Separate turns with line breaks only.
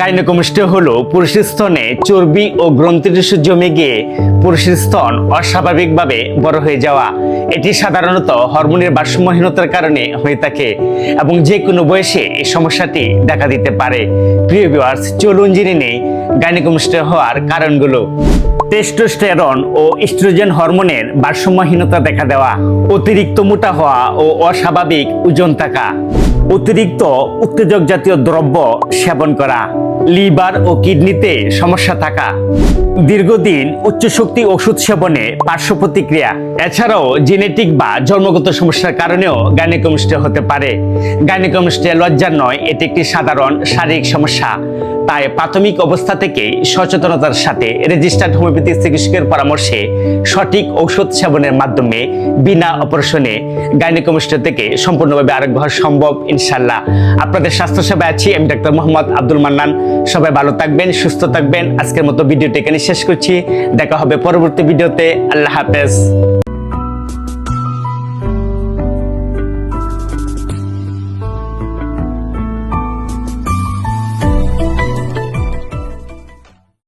গাইনোকমিষ্ট হলো পুরুষের স্তনে চর্বি ও গ্রন্থিটিস্যু জমে গিয়ে পুরুষের স্তন অস্বাভাবিকভাবে বড় হয়ে যাওয়া। এটি সাধারণত হরমোনের ভারসাম্যহীনতার কারণে হয়ে থাকে এবং যে কোনো বয়সে এই সমস্যাটি দেখা দিতে পারে। প্রিয় ভিউয়ার্স চলুন জেনে নেই গাইনোকমিষ্ট হওয়ার কারণগুলো। টেস্টোস্টেরন ও ইস্ট্রোজেন হরমোনের ভারসাম্যহীনতা দেখা দেওয়া, অতিরিক্ত মোটা হওয়া ও অস্বাভাবিক ওজন থাকা। অতিরিক্ত উত্তেজক জাতীয় দ্রব্য সেবন করা, লিভার ও কিডনিতে সমস্যা থাকা, দীর্ঘদিন উচ্চ শক্তি ওষুধ সেবনে পার্শ্ব প্রতিক্রিয়া। এছাড়াও জেনেটিক বা জন্মগত সমস্যার কারণেও গাইনোকমিষ্ট হতে পারে। গাইনোকমিস্টে লজ্জার নয়, এটি একটি সাধারণ শারীরিক সমস্যা। তাই প্রাথমিক অবস্থা থেকে সচেতনতার সাথে রেজিস্টার্ড হোমিওপ্যাথি চিকিৎসকের পরামর্শে সঠিক ঔষধ সেবনের মাধ্যমে বিনা অপারেশনে গাইনোকমিষ্ট থেকে সম্পূর্ণভাবে আরোগ্য হওয়া সম্ভব ইনশাল্লাহ আপনাদের স্বাস্থ্যসেবায় আছি আমি ডাক্তার মোহাম্মদ আব্দুল মান্নান। সবাই ভালো থাকবেন, সুস্থ থাকবেন। আজকের মতো ভিডিওটি এখানে শেষ করছি। দেখা হবে পরবর্তী ভিডিওতে। আল্লাহ হাফেজ।